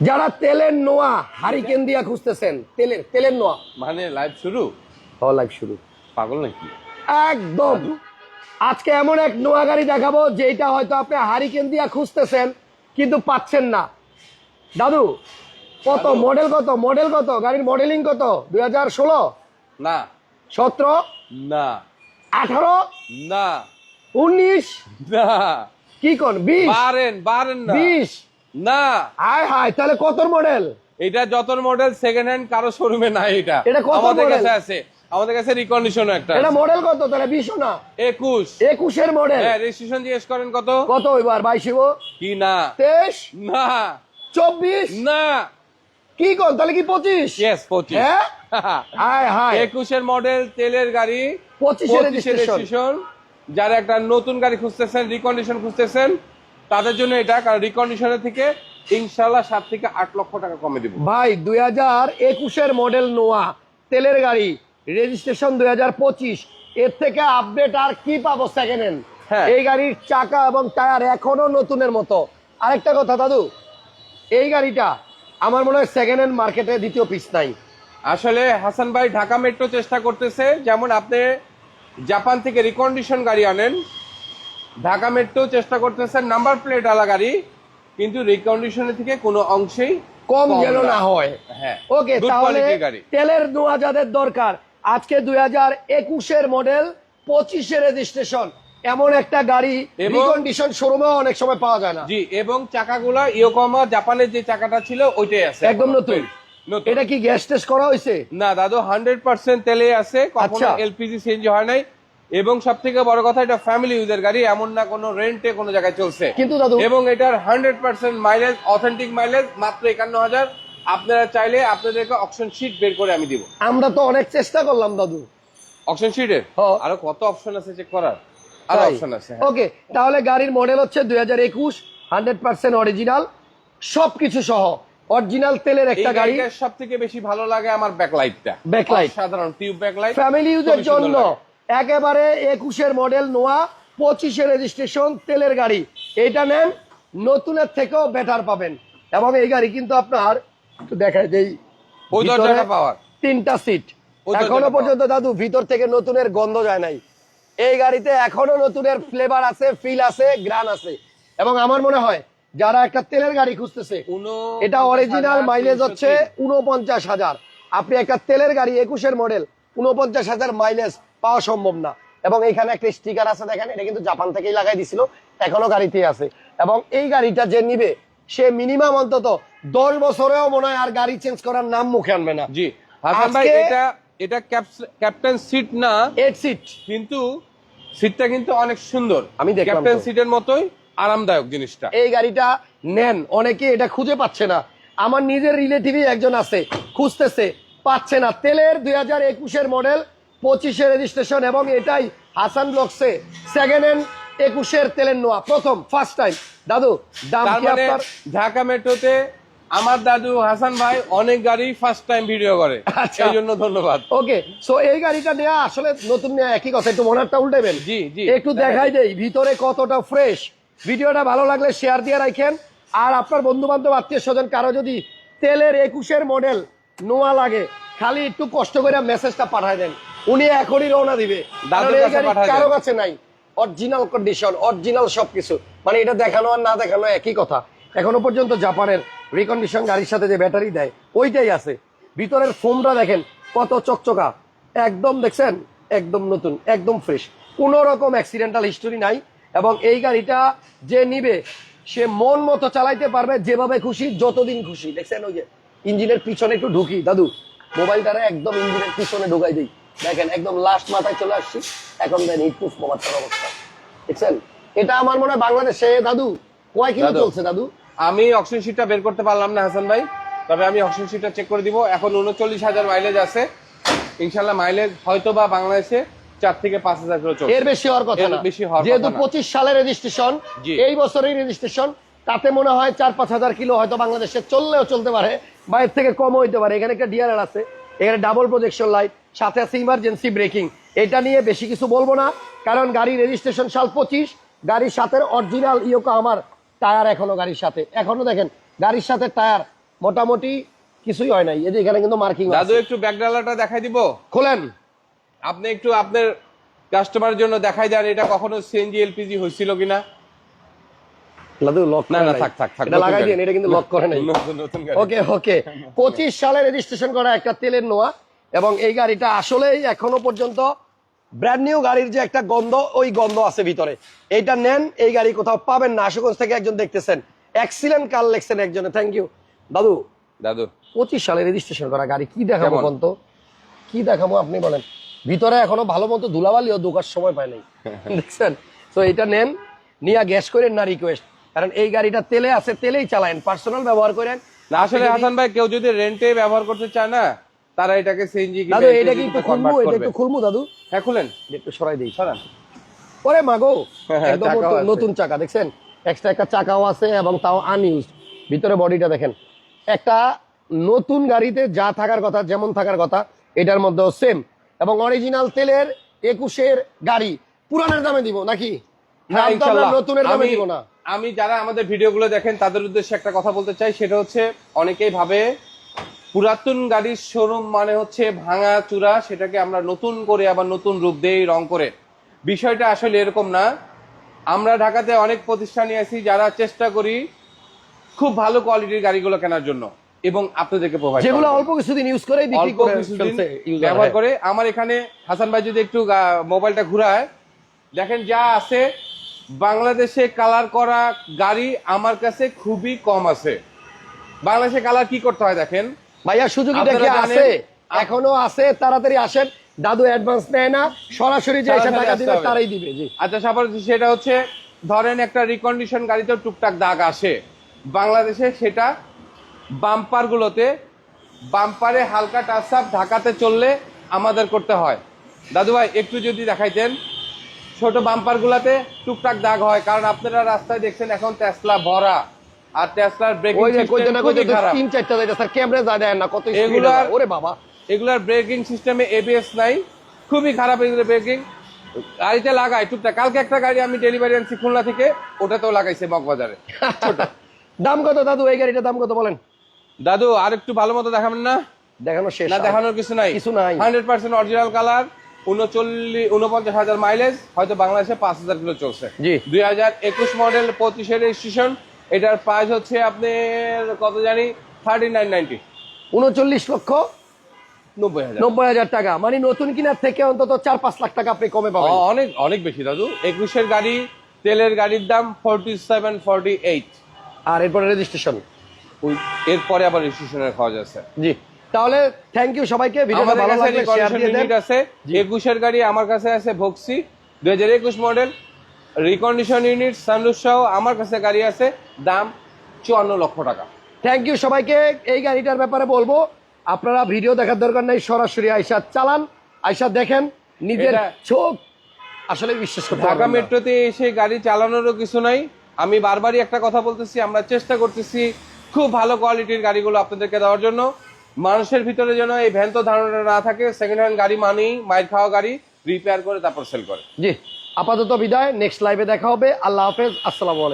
যারা তেলের নোয়া হারিকেন দিয়া খুঁজতেছেন তেলের তেলের নোয়া। মানে লাইভ শুরু? ও লাইভ শুরু। পাগল নাকি? একদম। আজকে এমন এক নোয়া গাড়ি দেখাবো যেটা হয়তো আপনি হারিকেন দিয়া খুঁজতেছেন কিন্তু পাচ্ছেন না। দাদু কত? মডেল কত? মডেল কত? গাড়ির মডেলিং কত? দুই হাজার ষোলো? না। সতেরো? না। আঠারো? না। উনিশ? না। কি কোন? বিশ? বারেন বারেন না। বিশ? না। হায় হায় তাহলে কত মডেল এটা যত মডেল সেকেন্ড হ্যান্ড কারও শোরুমে নাই এটা। এটা আমাদের কাছে আছে। আমাদের কাছে রিকন্ডিশন একটা এটা মডেল কত? তাহলে বিশও না? একুশ। একুশের মডেল হ্যাঁ রেজিস্ট্রেশন জিজ্ঞেস করেন কত? কত এবার? কি না? তেইশ? না। চব্বিশ? না। কি কোন তাহলে কি পঁচিশ? পঁচিশ। হ্যাঁ? হায় হায় একুশের মডেল তেলের গাড়ি পঁচিশের রেজিস্ট্রেশন যারা একটা নতুন গাড়ি খুঁজতেছেন রিকন্ডিশন খুঁজতেছেন তাদের জন্য এটা কারণ রিকন্ডিশনের থেকে ইনশাল্লাহ সাত থেকে আট লক্ষ টাকা কমে দিব। ভাই দুই হাজার একুশের মডেল নোয়া তেলের গাড়ি রেজিস্ট্রেশন দুই হাজার পঁচিশ এর থেকে আপডেট আর কি পাবো সেকেন্ড হ্যান্ড হ্যাঁ। এই গাড়ির চাকা এবং টায়ার এখনও নতুনের মতো। আরেকটা কথা দাদু এই গাড়িটা আমার মনে হয় সেকেন্ড হ্যান্ড মার্কেটে দ্বিতীয় পিস নাই। আসলে হাসান ভাই ঢাকা মেট্রো চেষ্টা করতেছে যেমন আপনি জাপান থেকে রিকন্ডিশন গাড়ি আনেন ঢাকা মেট্রো চেষ্টা করতেছে নাম্বার প্লেট আলা গাড়ি কিন্তু রিকন্ডিশনের থেকে কোনো অংশেই কম যেন না। হয়। হ্যাঁ ওকে তাহলে তেলের নোয়া যাদের দরকার। আজকে দুই হাজার একুশের মডেল পঁচিশের রেজিস্ট্রেশন এমন একটা গাড়ি রিকন্ডিশন শোরুমেও অনেক সময় পাওয়া যায় না। জি এবং চাকাগুলা ইয়োকোমা জাপানের যে চাকাটা ছিল ওইটাই আছে। একদম নতুন। এটা কি গ্যাস টেস্ট করা হয়েছে? না দাদু হান্ড্রেড পার্সেন্ট তেলে আছে। কখনো আচ্ছা। এলপিজি সিএনজি হয় নাই। এবং সব থেকে বড় কথা এটা ফ্যামিলি ইউজের গাড়ি এমন না কোনো রেন্টে কোনো জায়গায় চলছে। কিন্তু দাদু এবং এটার hundred percent mileage authentic mileage মাত্র একান্ন হাজার। আপনারা চাইলে আপনাদেরকে অপশন শিট বের করে আমি দিব। আমরা তো অনেক চেষ্টা করলাম দাদু। অপশন হ্যাঁ। আরও কত অপশন আছে চেক করার? আরও অপশন আছে হ্যাঁ। ওকে তাহলে গাড়ির মডেল হচ্ছে দুই হাজার একুশ হান্ড্রেড পার্সেন্ট অরিজিনাল সবকিছু সহ। অরিজিনাল তেলের একটা গাড়ি। সব থেকে বেশি ভালো লাগে আমার ব্যাকলাইটটা Backlight। সাধারণ টিউব ব্যাকলাইট ফ্যামিলি ইউজের জন্য। একেবারে একুশের মডেল নোয়া পঁচিশে রেজিস্ট্রেশন তেলের গাড়ি। এটা নেন নতুনের থেকেও বেটার পাবেন। এবং এই গাড়ি কিন্তু আপনার দেখায় যেই দরজাটা পাওয়ার। তিনটা সিট এখনও পর্যন্ত দাদু ভিতর থেকে নতুনের গন্ধ যায় নাই। এই গাড়িতে এখনও নতুনের ফ্লেভার আছে ফিল আছে গ্রান আছে। এবং আমার মনে হয় যারা একটা তেলের গাড়ি খুঁজতেছে এটা অরিজিনাল মাইলেজ হচ্ছে উনপঞ্চাশ হাজার। আপনি একটা তেলের গাড়ি একুশের মডেল উনপঞ্চাশ হাজার মাইলেজ পাওয়া সম্ভব না। এবং এখানে একটা স্টিকার আছে দেখেন এটা কিন্তু জাপান থেকেই লাগাই দিছিল এখনও গাড়িতে আছে। এবং এই গাড়িটা যে নিবে সে মিনিমাম অন্তত দশ বছরেও মনে হয় আর গাড়ি চেঞ্জ করার নাম মুখে আনবে না। জি হাসান ভাই এটা এটা ক্যাপ্টেন সিট না? এইট সিট কিন্তু সিটটা কিন্তু অনেক সুন্দর। আমি ক্যাপ্টেন। সিটের মতোই আরামদায়ক জিনিসটা। এই গাড়িটা নেন অনেকে এটা খুঁজে পাচ্ছে না। আমার নিজের রিলেটিভই একজন আছে খুঁজতেছে পাচ্ছে না। তেলের দুই হাজার একুশের মডেল পঁচিশে রেজিস্ট্রেশন এবং এটাই হাসান ব্লকসে সেকেন্ড হ্যান্ড একুশের তেলের নোয়া প্রথম ফার্স্ট টাইম দাদু দাম মানে আপনার? ঢাকা মেট্রোতে আমার দাদু হাসান ভাই অনেক গাড়ি ফার্স্ট টাইম ভিডিও করে। আচ্ছা। এই জন্য ধন্যবাদ। ওকে সো এই গাড়িটা নেওয়া আসলে নতুন নেওয়া একই কথা একটু মনারটা উল্টাবেন জি, জি। একটু দেখাই দেই ভিতরে কতটা ফ্রেশ ভিডিওটা ভালো লাগলে শেয়ার দিয়ে রাখেন। আর আপনার বন্ধু বান্ধব আত্মীয় স্বজন কারও যদি তেলের একুশের মডেল নোয়া লাগে খালি একটু কষ্ট করে মেসেজটা পাঠায় দেন। উনি এখনই রওনা দিবে। কারও কাছে নাই। অরিজিনাল কন্ডিশন অরিজিনাল সবকিছু। মানে এটা দেখানো আর না দেখানো একই কথা। এখনও পর্যন্ত জাপানের রিকন্ডিশন গাড়ির সাথে যে ব্যাটারি দেয় ওইটাই আছে। ভিতরের ফোমটা দেখেন কত চকচকা। একদম দেখছেন? একদম নতুন একদম ফ্রেশ কোনো রকম অ্যাক্সিডেন্টাল হিস্টোরি নাই এবং এই গাড়িটা যে নিবে সে মন মতো চালাইতে পারবে যেভাবে খুশি যতদিন খুশি। দেখছেন ওই যে ইঞ্জিনের পিছনে একটু ঢুকি। দাদু মোবাইল দ্বারা একদম ইঞ্জিনের পিছনে ঢুকাই দিই। দেখেন একদম লাস্ট মাথায় চলে আসছি। এখন দেন হিটপ্রুফ মোবাইলটার অবস্থা। দেখছেন? এটা আমার মনে হয় বাংলাদেশে দাদু কয় কিলো চলছে দাদু? আমি অক্সিজেন শিটটা বের করতে পারলাম না হাসান ভাই। তবে আমি অক্সিজেন শিটটা চেক করে দিব। এখন উনচল্লিশ হাজার মাইলেজ আছে। ইনশাল্লাহ মাইলেজ হয়তো বা বাংলাদেশে চার থেকে পাঁচ হাজার করে চলছে। এর বেশি হওয়ার কথা না। বেশি হওয়ার যেহেতু পঁচিশ সালের রেজিস্ট্রেশন এই বছরের রেজিস্ট্রেশন তাতে মনে হয় চার পাঁচ হাজার কিলো হয়তো বাংলাদেশে চললেও চলতে পারে বা এর থেকে কম হইতে পারে। এখানে একটা ডিআরএল আছে এখানে ডাবল প্রজেকশন লাইট সাথে আছে ইমার্জেন্সি ব্রেকিং এটা নিয়ে বেশি কিছু বলব না কারণ গাড়ির রেজিস্ট্রেশন সাল পঁচিশ গাড়ির সাথে অরিজিনাল ইয়োকা আমার টায়ার এখনও গাড়ির সাথে। এখনও দেখেন গাড়ির সাথে টায়ার মোটামুটি কিছুই হয় নাই। এই যে এখানে কিন্তু মার্কিং দাদু একটু ব্যাকডালাটা দেখাই দিব? খোলেন। আপনি একটু আপনার কাস্টমারের জন্য দেখাই দেন এটা কখনো সিএনজি এলপিজি হয়েছিল কিনা? দাদু লক না না থাক থাক থাক এটা লাগাই দিন এটা কিন্তু লক করে নাই। গাড়ি। ওকে ওকে। পঁচিশ সালে রেজিস্ট্রেশন করা একটা তেলের নোয়া। এবং এই গাড়িটা আসলেই এখনও পর্যন্ত ব্র্যান্ড নিউ গাড়ির যে একটা গন্ধ ওই গন্ধ আছে ভিতরে। এইটা নেন এই গাড়ি কোথাও পাবেন না। আশুগঞ্জ থেকে একজন দেখতেছেন। এক্সিলেন্ট কার লেখছেন একজনে। থ্যাংক ইউ দাদু দাদু। পঁচিশ সালে রেজিস্ট্রেশন করা গাড়ি কি দেখাবো? বলতো? কি দেখাবো আপনি বলেন। ভিতরে এখনও ভালো মতো ধুলাবালিও ঢোকার সময় পায় নাই। দেখছেন? তো এটা নেন নিয়ে গ্যাস করেন না রিকোয়েস্ট কারণ এই গাড়িটা তেলে আছে তেলেই চালায়েন পার্সোনাল ব্যবহার করেন। না আসলে হাসান ভাই কেউ যদি রেন্টে ব্যবহার করতে চায় না তারা এটাকে সিএনজি দাদু এটা কি একটু খুলবো এটা একটু খুলবো দাদু? হ্যাঁ খুলেন। একটু সরাই দিই। সরান। ওরে মাগো হ্যাঁ, একদম নতুন- চাকা দেখছেন? এক্সট্রা একটা চাকাও আছে এবং তাও আনইউজ ভিতরে বডিটা দেখেন। একটা নতুন গাড়িতে যা থাকার কথা যেমন থাকার কথা এটার মধ্যেও সেম এবং অরিজিনাল তেলের একুশের গাড়ি। পুরানের দামে দিব নাকি? হ্যাঁ। নতুনের দামে দিব না। আমি যারা আমাদের ভিডিওগুলো দেখেন তাদের উদ্দেশ্যে একটা কথা বলতে চাই সেটা হচ্ছে অনেকেই ভাবে পুরাতন গাড়ির শোরুম মানে হচ্ছে ভাঙা চূড়া সেটাকে আমরা নতুন করে আবার নতুন রূপ দেই রং করে। বিষয়টা আসলে এরকম না। আমরা ঢাকাতে অনেক প্রতিষ্ঠানে আছি যারা চেষ্টা করি খুব ভালো কোয়ালিটির গাড়িগুলো কেনার জন্য। এবং আপনাদেরকে প্রোভাইড যেগুলো অল্প কিছুদিন ইউজ বিক্রি করে কিছুদিন ব্যবহার। করে। আমার এখানে হাসান ভাই যদি একটু মোবাইলটা ঘুরায় দেখেন যা আছে বাংলাদেশে কালার করা গাড়ি আমার কাছে খুবই কম আছে। বাংলাদেশে কালার কি করতে হয় দেখেন? ভাইয়া সুযোগীটা কি আছে? এখনও আছে তাড়াতাড়ি আসেন। দাদু অ্যাডভান্স নেয় না সরাসরি যে এসে টাকা দিবে তারাই দিবে জি। আচ্ছা সাপোজ সেটা হচ্ছে ধরেন একটা রিকন্ডিশন গাড়িতেও টুকটাক দাগ আসে। বাংলাদেশে সেটা বাম্পার গুলোতে বাম্পারে হালকা টাচ আপ ঢাকাতে চললে আমাদের করতে হয়। দাদু ভাই একটু যদি দেখাইতেন ছোট বাম্পার গুলাতে টুকটাক দাগ হয় কারণ আপনারা রাস্তায় দেখছেন এখন টেসলা ভরা। আর টেসলার ব্রেকিং খুবই খারাপ। তিন চারটা যাইতে স্যার ক্যামেরা যা দেয় না কত স্পিড ওরে বাবা। এগুলার ব্রেকিং সিস্টেমে এবিএস নাই খুবই খারাপ এগুলো ব্রেকিং গাড়িতে লাগাই টুকটাক। কালকে একটা গাড়ি আমি ডেলিভারি আনছি খুলনা থেকে ওটাতেও লাগাইছে মগবাজারে দাম কত দাদু? এই গাড়িটার দাম কত বলেন? দাদু আর একটু ভালো মতো দেখাবেন না? দেখানো শেষ না দেখানোর কিছু নাই। কিছু নাই। হান্ড্রেড পার্সেন্ট অরিজিনাল কালার উনচল্লিশ উনপঞ্চাশ হাজার মাইলেজ হয়তো বাংলাদেশে পাঁচ হাজার কিলো চলছে। জি। দুই হাজার একুশ মডেল পঁচিশের রেজিস্ট্রেশন এটার প্রাইস হচ্ছে আপনার কত জানি? থার্টি নাইন নাইনটি উনচল্লিশ লক্ষ নব্বই হাজার। টাকা। মানে নতুন কিনার থেকে অন্তত চার পাঁচ লাখ টাকা আপনি কমে পাবেন। অনেক অনেক বেশি দাদু। একুশের গাড়ি তেলের গাড়ির দাম ফোরটি সেভেন ফোরটি এইট আর এরপরে রেজিস্ট্রেশন এরপরে আবার রেজিস্ট্রেশনের খরচ আছে। জি। তাহলে থ্যাংক ইউ সবাইকে। ভিডিওটা ভালো লাগলে শেয়ার দিয়ে দেন। আছে। একুশের গাড়ি আমার কাছে আছে ভক্সি দুই হাজার একুশ মডেল রিকন্ডিশন ইউনিট সানরুফ সহ আমার কাছে গাড়ি আছে দাম চুয়ান্ন লক্ষ টাকা। থ্যাংক ইউ সবাইকে। এই গাড়িটার ব্যাপারে বলব আপনারা ভিডিও দেখার দরকার নেই সরাসরি আইসা চালান। আইসা দেখেন নিজের চোখ আসলে বিশ্বাস করতে ঢাকা মেট্রোতে এসে গাড়ি চালানোরও কিছু নাই। আমি বারবারই একটা কথা বলতেছি আমরা চেষ্টা করতেছি খুব ভালো কোয়ালিটির গাড়িগুলো আপনাদেরকে দেওয়ার জন্য। মানুষের ভিতরে যেন এই ভ্যান্ত ধারণাটা না থাকে সেকেন্ড হ্যান্ড গাড়ি মানেই মাইর খাওয়া গাড়ি রিপেয়ার করে তারপর সেল করে। জি। আপাতত বিদায় নেক্সট লাইভে দেখা হবে। আল্লাহ হাফেজ আসসালামু আলাইকুম।